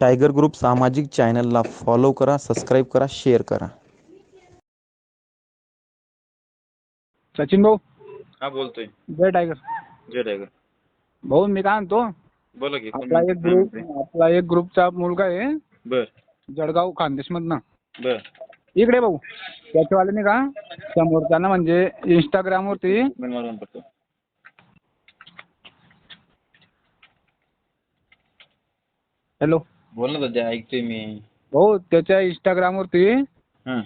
Tiger group सामाजिक चॅनलला follow करा सबस्क्राईब करा शेअर करा. सचिन भाऊ? हा बोलतोय. जय टायगर. जय टायगर. भाऊ मी काय म्हणतो? बोला की आपला एक काय ग्रुप? आपला एक ग्रुपचा मुलगा आहे. बर. जळगाव खानदेशमधनं. बर. इकडे भाऊ त्याच्यावाल्याने का? समोरच्यानं म्हणजे इंस्टाग्रामवरती मी मारून पडतो हॅलो बोल ना सध्या ऐकतोय मी. भाऊ त्याच्या इंस्टाग्रामवरती हां.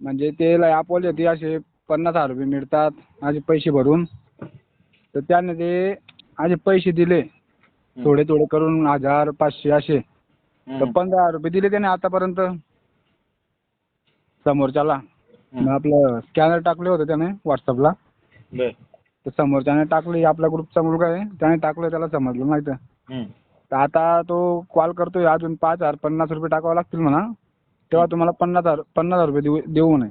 म्हणजे ते ॲपवाले होते असे पन्नास हजार रुपये मिळतात असे पैसे भरून. तर त्याने ते असे पैसे दिले. थोडे थोडे करून हजार पाचशे असे. तर. पंधरा हजार रुपये दिले त्याने आतापर्यंत. समोरच्याला. मग आपलं स्कॅनर टाकले होते त्याने व्हॉट्सअपला बर. तर समोरच्याने टाकले आपला ग्रुपचा मुलगा आहे त्याने टाकलं त्याला समजलं नाही तर. तर आता तो कॉल करतोय अजून पाच हजार पन्नास रुपये टाकावं लागतील म्हणा. तेव्हा तुम्हाला पन्नास हजार पन्नास हजार रुपये देऊ देऊ म्हणे.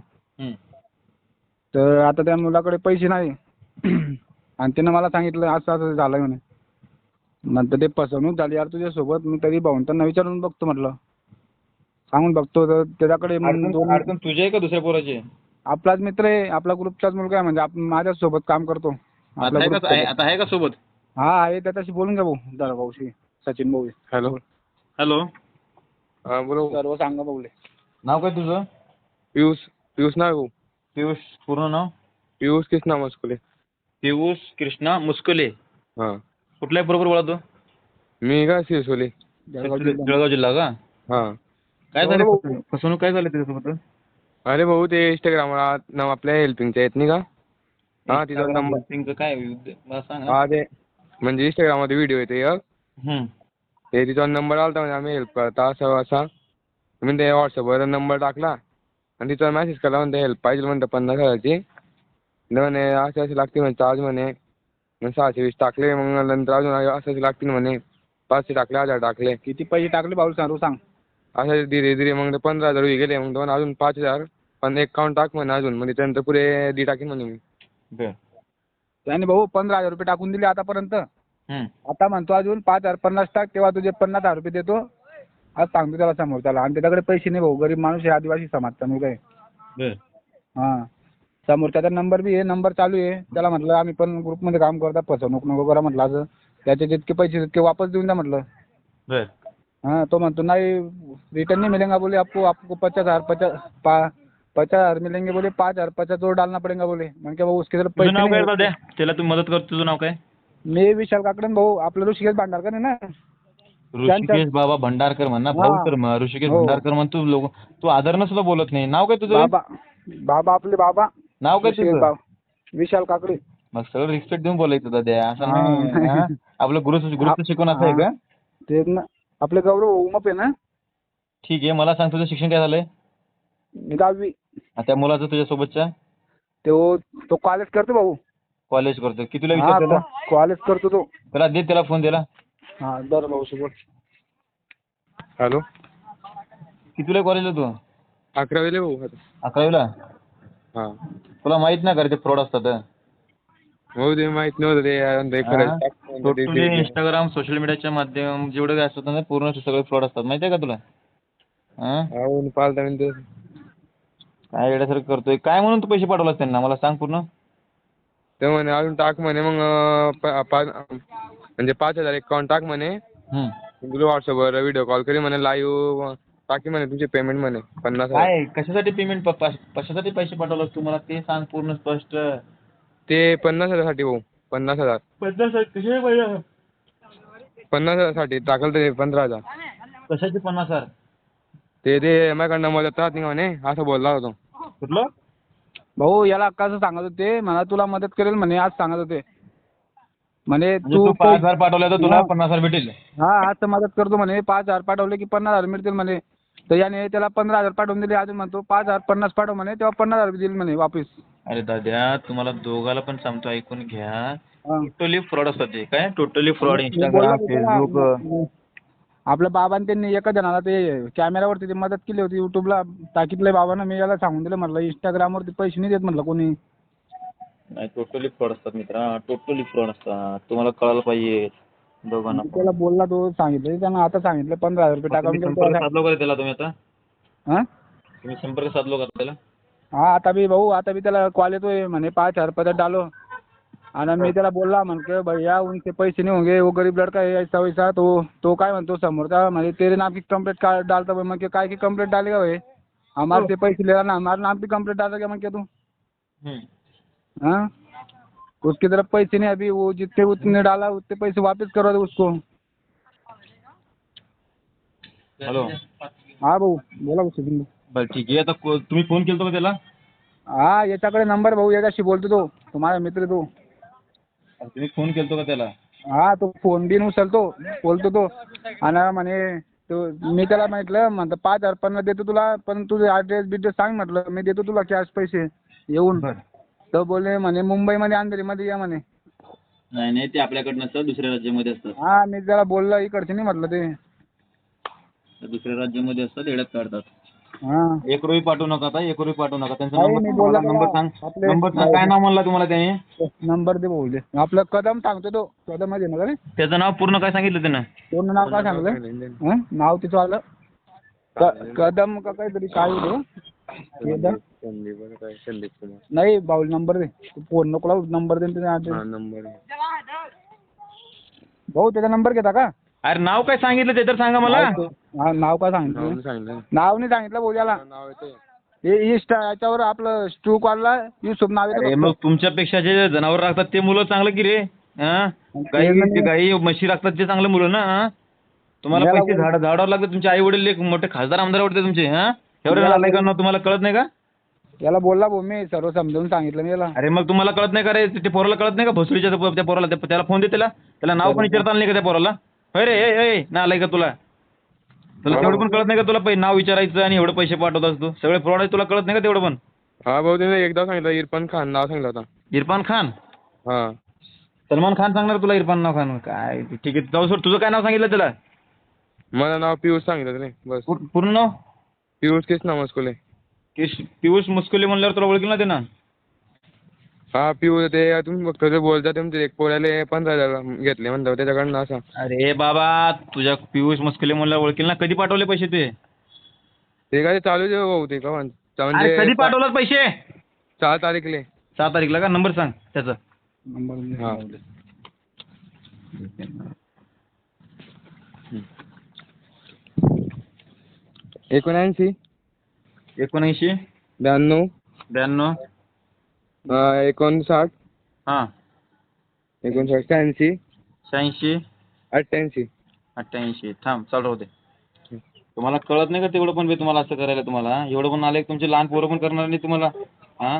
तर आता त्या मुलाकडे पैसे नाही. आणि त्यानं मला सांगितलं असं असं झालं म्हणे. नंतर ते फसवणूक झाली यार तुझ्यासोबत. मी तरी भाऊंतांना विचारून बघतो म्हटलं. सांगून बघतो तर त्याच्याकडे तुझी का दुसऱ्या पोराची? आपलाच मित्र आहे. आपला ग्रुपचाच मुलगा आहे म्हणजे आपण माझ्यासोबत काम करतो. सोबत. आता आहे का सोबत? हा आहे. त्याच्याशी बोलून घ्या भाऊ दादा भाऊशी. सचिन भाऊ हॅलो. हॅलो. हा बोला. सर्व सांगा भाऊले. नाव काय तुझं? पियुष पियुष नाव आहे भाऊ. पियुष पूर्ण नाव? पियुष कृष्णा मस्कुले. पियुष कृष्णा मुस्कुले. हा. कुठल्या बरोबर बोला तू? मी का शिरसोली. जळगाव जिल्हा. जळगाव जिल्हा का? हा. काय. झालं फसवणूक- फसवणूक काय झाली त्याच्यासोबत? अरे भाऊ ते इंस्टाग्राम नाव आपल्या हेल्पिंगच्या आहेत नाही का? हा तिचा नंबर. काय मला सांग हा ते म्हणजे इंस्टाग्राममध्ये व्हिडिओ येते एक. हम्म. ते तिचा नंबर आलता म्हणजे आम्ही हेल्प करता असं असा. मी ते व्हॉट्सअपवर नंबर टाकला आणि तिचा मेसेज केला म्हणते हेल्प पाहिजे म्हणते पन्नास हजारची. तर म्हणे असे असे लागते म्हणे चार्ज म्हणे. मग सहाशे वीस टाकले मग नंतर अजून असं असे लागतील म्हणे. पाचशे टाकले हजार टाकले. किती पैसे टाकले भाऊ सांगू सांग. असं धीरे धीरे मग ते पंधरा हजार होई गेले मग दोन अजून पाच हजार. पण एक काउंट टाक म्हणे अजून म्हणजे त्यानंतर पुरे दी टाकीन म्हणे मी. त्याने भाऊ पंधरा हजार रुपये टाकून दिले आतापर्यंत. आता म्हणतो अजून पाच हजार पन्नास टाक तेव्हा तुझे पन्नास हजार रुपये देतो. आज सांगतो त्याला समोर त्याला. आणि त्याच्याकडे पैसे नाही भाऊ गरीब माणूस आहे आदिवासी समाजचा मुलगा आहे हां. समोर त्याचा नंबर बी आहे नंबर चालू आहे. त्याला म्हटलं आम्ही पण ग्रुपमध्ये काम करता फसवणूक नको करा म्हटलं असं. त्याचे जितके पैसे तितके वापस देऊन द्या म्हटलं. हाँ तो म्हणतो नहीं रिटर्न नहीं मिलेगा बोले आपको आपको पचास हजार पचास पा पचास हजार मिलेंगे बोले पाँच हजार पचास और डालना पड़ेगा बोले. कहा भाऊ उसके पैसे त्याला तू मदत कर तुझं नाव काय? मी विशाल काकडे भाऊ आपलं ऋषिकेश भांडारकर आहे ना. ऋषिकेश बाबा भंडारकर म्हण भाऊ. तर म्हण ऋषिकेश हो. भंडारकर म्हण तू लोक तू आदरनं सुद्धा बोलत नाही. नाव काय तुझं बाबा बाबा आपले बाबा. नाव काय ऋषिकेश तुझं? बाबा विशाल काकडे. मग सगळं रिस्पेक्ट देऊन बोलायचं दादा असं. नाही हा? आपलं गुरु गुरुचं शिकवण असं आहे का? तेच ना आपले गौरव उमप आहे ना. ठीक आहे मला सांग तुझं शिक्षण काय झालंय? मी दहावी त्या मुलाचं तुझ्यासोबतच्या? तो तो कॉलेज करतो भाऊ. कॉलेज करतो. कितीला विचार त्याला? कॉलेज करतो तो. त्याला दे त्याला फोन दिला हा दर भाऊ सोबत हॅलो. कितीला कॉलेजला तू? अकरावीला भाऊ आता. अकरावीला? हा. तुला माहीत नाही का रे ते फ्रॉड असतात भाऊ ते माहीत नव्हतं ते. ते करायचं टाक- ते- टोटली ते- इंस्टाग्राम सोशल मीडियाच्या माध्यम जेवढे काय असतात ना पूर्ण सगळे फ्रॉड असतात. माहिती आहे का तुला? हा? पालता म्हणजे काय येण्यासारखं करतोय? काय म्हणून तू पैसे पाठवलास त्यांना? मला सांग पूर्ण. ते म्हणे अजून टाक म्हणे मग पाच म्हणजे पाच हजार अकाउंट टाक म्हणे. तुला व्हॉट्सअपवर व्हिडिओ कॉल करी म्हणे लाईव्ह टाकी म्हणे तुमचे पेमेंट म्हणे पन्नास हजार. काय कशासाठी पेमेंट कशासाठी पैसे पाठवलास तू? मला ते सांग पूर्ण स्पष्ट. ते पन्नास हजारसाठी भाऊ पन्नास हजार. पन्नास कशाचे पाहिजे? पन्नास हजारसाठी टाकलं ते पंधरा हजार. कशाचे पन्नास हजार? ते ते माझ्याकडनं मदत राहत नाही म्हणे? असं बोलला होता तो. कुठलं? भाऊ याला कसं सांगत होते. मला तुला मदत करेल म्हणे आज सांगत होते. म्हणे म्हणजे तू पाच हजार पाठवले तर तुला. पन्नास हजार भेटेल. हा आज तर मदत करतो म्हणे. पाच हजार पाठवले की पन्नास हजार मिळतील म्हणे. तर याने त्याला पंधरा हजार पाठवून दिले. अजून म्हणतो पाच हजार पन्नास पाठव म्हणे तेव्हा पन्नास हजार दिले म्हणे वापिस. अरे दाद्या तुम्हाला दोघाला पण सांगतो ऐकून घ्या. टोटली फ्रॉड असतात ते. काय? Totally fraud Instagram. फेसबुक आपल्या बाबांनी त्यांनी एका जणाला ते कॅमेरावरती ते मदत केली होती युट्यूबला टाकीतलं बाबांना मी याला सांगून दिलं म्हटलं इंस्टाग्रामवरती पैसे नाही देत म्हटलं कोणी. नाही टोटली फ्रॉड असतात मित्रा टोटली फ्रॉड असतात. तुम्हाला कळायला पाहिजे दोघांना. त्याला बोलला तो सांगितलं त्यानं आता सांगितलं पंधरा हजार रुपये टाका. तुम्ही संपर्क साधलो का त्याला तुम्ही आता? हा? तुम्ही संपर्क साधलो का त्याला? हा आता भी भाऊ आता भी त्याला कॉल येतोय म्हणे पाच हजार रुपये डालो. आणि मी त्याला बोलला म्हण के भैया उनके पैसे नहीं होंगे वो गरीब लड़का है ऐसा वैसा तो तो काय म्हणतो समोरचा? म्हणजे तेरे नाम की कंप्लेंट का डालता भाई मग काय की कंप्लेंट डालेगा भाई हमारे से पैसे ले रहा ना हमारे नाम की कंप्लेंट डालेगा मग क्या तू. हाँ? उसकी तरफ पैसे नहीं अभी वो जितने उतने डाला उतने पैसे वापस करो दो उसको. हॅलो. हा भाऊ बोला भाऊ सुधीर. बरं ठीक आहे. आता को- तुम्ही फोन केलतो का त्याला? हा याच्याकडे नंबर भाऊ याच्याशी बोलतो तो तुम्हाला मित्र तो. तुम्ही फोन केलतो का त्याला? हा तो फोन बिन उचलतो बोलतो तो. आणि म्हणे तो मी त्याला म्हटलं म्हणतो पाच हजार पन्नास देतो तुला पण तुझे ॲड्रेस बिड्रेस सांग म्हटलं मी देतो तुला कॅश पैसे येऊन. तर बोलले म्हणे मुंबईमध्ये अंधेरीमध्ये या म्हणे. नाही नाही ते आपल्याकडे नसतात दुसऱ्या राज्यामध्ये असतात. हा मी त्याला बोललो इकडचे नाही म्हटलं ते. ते दुसऱ्या राज्यामध्ये असतात येड्यात काढतात. हा. एक रुपये पाठवू नका आता एक रुपये पाठवू नका. त्यांचा नाही, नंबर मी सांग बोलला मला, नंबर. सांग आपले- नंबर सांग. काय नाव म्हणला तुम्हाला त्याने? नंबर दे भाऊ दे आपलं कदम सांगतो तो. कदम आहे ना रे? त्याचं नाव पूर्ण काय सांगितलं त्यानं? पूर्ण नाव काय सांगलं हं? नाव तिचं आलं. क- कदम का काहीतरी काय होतं? कदम संदीप काय संदीप कुमार नाही भाऊ नंबर दे. तू फोन नको लावू. नंबर दे आणि त्याचा. address. हा नंबर भाऊ त्याचा नंबर घेता का? अरे नाव काय सांगितलं ते तर सांगा मला. हा नाव काय सांगितलं? नाव सांगितलं. नाव नाही सांगितलं त्याला नाव येते हे इस्ट याच्यावर आपलं स्टू कॉलला युसुफ नाव अरे येतं मग तुमच्यापेक्षा जे जनावर राखतात ते मुलं चांगलं की रे? हा? गाई म्हणजे- गाई म्हशी राखतात ते चांगलं मुलं ना हा? तुम्हाला याला पैसे झाड झाडावर लागतात तुमचे आई वडील एक मोठे खासदार आमदार वाटते तुमचे हा? एवढे याला- नालायक ना तुम्हाला कळत नाही का? याला बोलला भाऊ मी सर्व समजावून सांगितलं मी याला. अरे मग तुम्हाला कळत नाही का रे? ते पोराला कळत नाही का? भोसडीच्या त्या त्या पोराला त्या- त्याला फोन दे त्याला. त्याला नाव पण विचारता आलं नाही का त्या पोराला? होय रे ए ए नालायक का तुला? तुला तेवढं पण कळत नाही का तुला? पै नाव विचारायचं आणि एवढे पैसे पाठवत तू सगळे फ्रॉड आहे तुला कळत नाही का तेवढं पण? हा भाऊ त्याने एकदा सांगितलं इरफान खान नाव सांगितलं होता. इरफान खान? हा. सलमान खान सांगणार तुला इरफान नाव खान? काय ठीक आहे जाऊ सोड तुझं काय नाव सांगितलं त्याला? मला नाव पियुष सांगितलं त्याने बस. पूर- पूर्ण नाव? पियुष केस नाव मस्कोले किश पियुष मुस्कुले म्हणल्यावर तुला ओळखेल ना ते ना हा पियुष ते तुम्ही बघतो ते बोलता तुमचे एक पोऱ्याले पंधरा हजार घेतले म्हणतो त्याच्याकडनं असं. अरे बाबा तुझ्या पियुष मुस्कुले म्हणल्यावर ओळखेल ना? कधी पाठवले पैसे ते? ते काय चालू आहे भाऊ ते का म्हण- अरे म्हणजे कधी पाठवलात पैसे? सहा तारीखले. सहा तारीखला का? नंबर सांग त्याचा. हा. एकोणऐंशी. एकोणऐंशी. ब्याण्णव. ब्याण्णव. एकोणसाठ. हां. एकोणसाठ शहाऐंशी. शहाऐंशी. अठ्ठ्याऐंशी. अठ्ठ्याऐंशी. थांब चालू दे. तुम्हाला कळत नाही का तेवढं पण बे तुम्हाला असं करायला तुम्हाला? एवढं पण आले तुमचे लहान पोरं पण करणार नाही तुम्हाला. हां?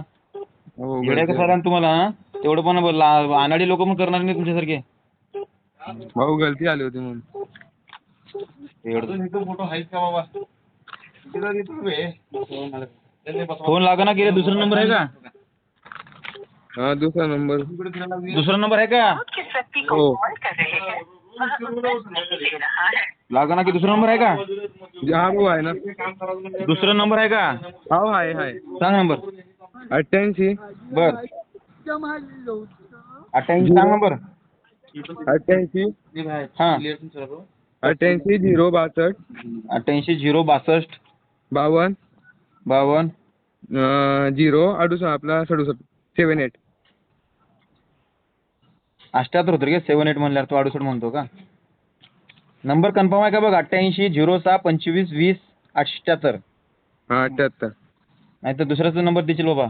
हो येड्या का साधारण तुम्हाला तेवढं पण अनाडी लोक पण करणार नाही तुमच्यासारखे. भाऊ गलती आली होती म्हणून. फोटो आहेच का बाबा. फोन लागा ना की रे दुसरा नंबर आहे का? हा दुसरा नंबर। दुसरा नंबर हो कॉल कर रहे हैं? वह उत्तर नहीं है। लागा ना की दुसरा नंबर आहे का हा भाऊ आहे ना। दुसरा नंबर आहे का हो आहे आहे सांग नंबर? अठ्ठ्याऐंशी बर। अठ्ठ्याऐंशी सांग नंबर? अठ्ठ्याऐंशी हाँ। अठ्ठ्याऐंशी झिरो बासष्ट अठ्ठ्याऐंशी झिरो बासष्ट बावन्न बावन्न झिरो अडुसष्ट आपला सदुसष्ट सेवन एट अठ्ठ्याहत्तर होतं रे सेवन एट म्हणल्यावर तो अडुसष्ट म्हणतो का? नंबर कन्फर्म आहे का बघ अठ्ठ्याऐंशी झिरो सहा पंचवीस वीस अठ्ठ्याहत्तर. हा अठ्ठ्याहत्तर. नाही तर दुसऱ्याचा नंबर देशील बाबा.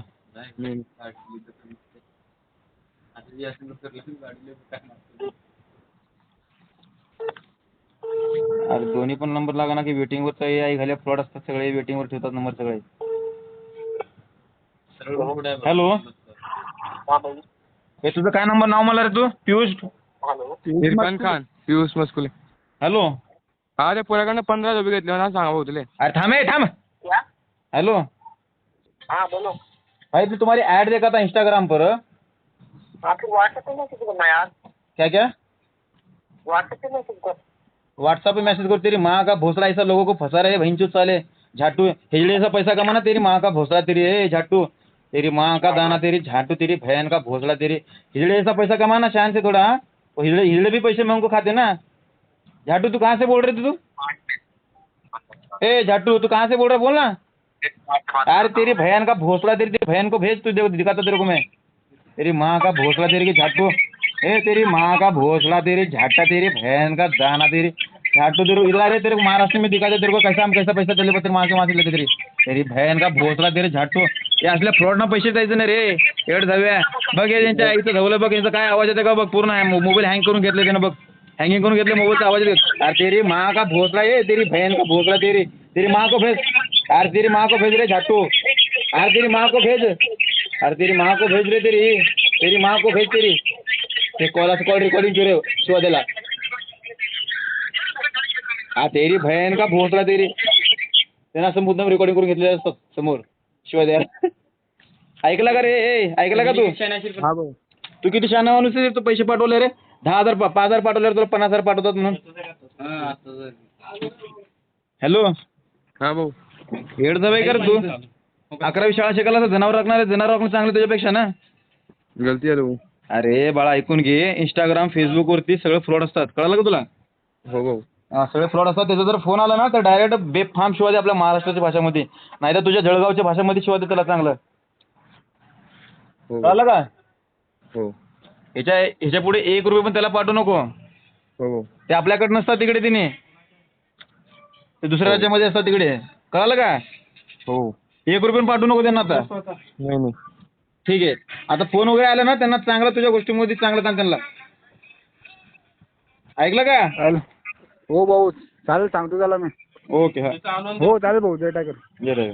अरे दोन्ही पण नंबर लागा ना की वेटिंगवर काही आई घाल्या फ्रॉड असतात सगळे वेटिंगवर ठेवतात नंबर सगळे. हॅलो हे तुझं काय नंबर? नाव मला रे तू? पियुष? इरफान खान पियुष मस्कुले. हॅलो. हा ते पोराकडनं पंधरा रुपये घेतले ना सांगा भाऊ तुले. अरे थांब हे थांब. क्या? हेलो. हाँ बोलो. भाई तो तुम्हारी ऐड देखा था इंस्टाग्राम पर. आपको व्हाट्सएप पे मैसेज करना यार. क्या क्या? व्हाट्सएप पे मैसेज कर. व्हाट्सएप पे मैसेज करो तेरी माँ का भोसड़ा ऐसा लोगों को फंसा रहे भैंचो साले झाटू हिजड़े सा पैसा कमाना तेरी माँ का भोसड़ा तेरी ए झाटू। तेरी माँ का दाना तेरी झाटू तेरी बहन का भोसड़ा तेरी हिजड़े ऐसा पैसा कमाना शान से थोड़ा। हाँ? हिजड़े हिजड़े भी पैसे मैं उनको खाते ना। झाटू तू कहाँ से बोल रहे थे तू? ए झाटू तू कहाँ से बोल रहा बोलना बोल अरे तेरी बहन का भोसला तेरी तेरी बहन को भेज तू देखो दिखाता तेरे को मैं। तेरी माँ का भोसला तेरी की झाटू। ए तेरी माँ का भोसला तेरी झाटा तेरी बहन का दाना तेरी झाटू तेरे को इधर आ रे तेरे को महाराष्ट्र में दिखाते तेरे को कैसा हम कैसा पैसा दिले तेरे माँ के माँ से लेते तेरी तेरी बहन का भोसला तेरे झाटू। हे असल्या फ्रॉड ना पैसे द्यायचे नाही रे एवढं जाऊया बघ हे त्यांच्या इथं धावलं बघ यांचा काय आवाज़ येते का बघ, पूर्ण मोबाईल हँग करून घेतले त्यानं बघ. हँगिंग करून घेतले मोबाईलचा आवाज़ येतो अरे तेरी माँ का भोसला ये, तेरी बहन का भोसला तेरी तेरी माँ को भेज. अरे तेरी माँ को भेज रे झाटू. अरे तेरी माँ को भेज. अरे तेरी माँ को भेज रे तेरी तेरी माँ को भेज तेरी. ते कॉलाचं कॉल रेकॉर्डिंग केले शिवाद्याला हा तेरी बहन का भोसला तेरी? त्यांना असं मुद्दाम रेकॉर्डिंग करून घेतलेलं असतं समोर शिवाद्याला ऐकला का रे? ए ऐकला का तू? हा भाऊ तू किती शहाणा माणूस आहे तू पैसे पाठवले रे? दहा हजार पा- पाच हजार पाठवले तुला पन्नास हजार पाठवतात म्हणून. हॅलो? हा भाऊ हेड जावे कर तू. अकरावी शाळा शिकायला तर जनावर राखणार आहे जनावर राखणं चांगलं त्याच्यापेक्षा ना? गलती भाऊ अरे बाळा ऐकून घे. इंस्टाग्राम फेसबुक वरती सगळे फ्रॉड असतात. कळलं का तुला? हो भाऊ हा, सगळे फ्रॉड असतात. त्याचा जर फोन आला ना तर डायरेक्ट बेफाम शिवाय आपल्या महाराष्ट्राच्या भाषेमध्ये. नाही तर तुझ्या जळगावच्या भाषेमध्ये शिवाय दे त्याला चांगलं. हो. कळलं का? हो. ह्याच्या ह्याच्या पुढे एक रुपये पण त्याला पाठवू नको. हो ते आपल्याकडे नसतात तिकडे तिने. ते दुसऱ्या राज्यामध्ये असतात तिकडे. कळालं का? हो. एक रुपये पण पाठवू नको त्यांना आता. नाही नाही. ठीक आहे. आता फोन वगैरे आला ना त्यांना चांगलं तुझ्या गोष्टीमध्ये चांगलं सांग त्यांना ऐकलं का? हो भाऊ चालेल सांगतो त्याला मी. ओके हा. हो चालेल भाऊ जय राय.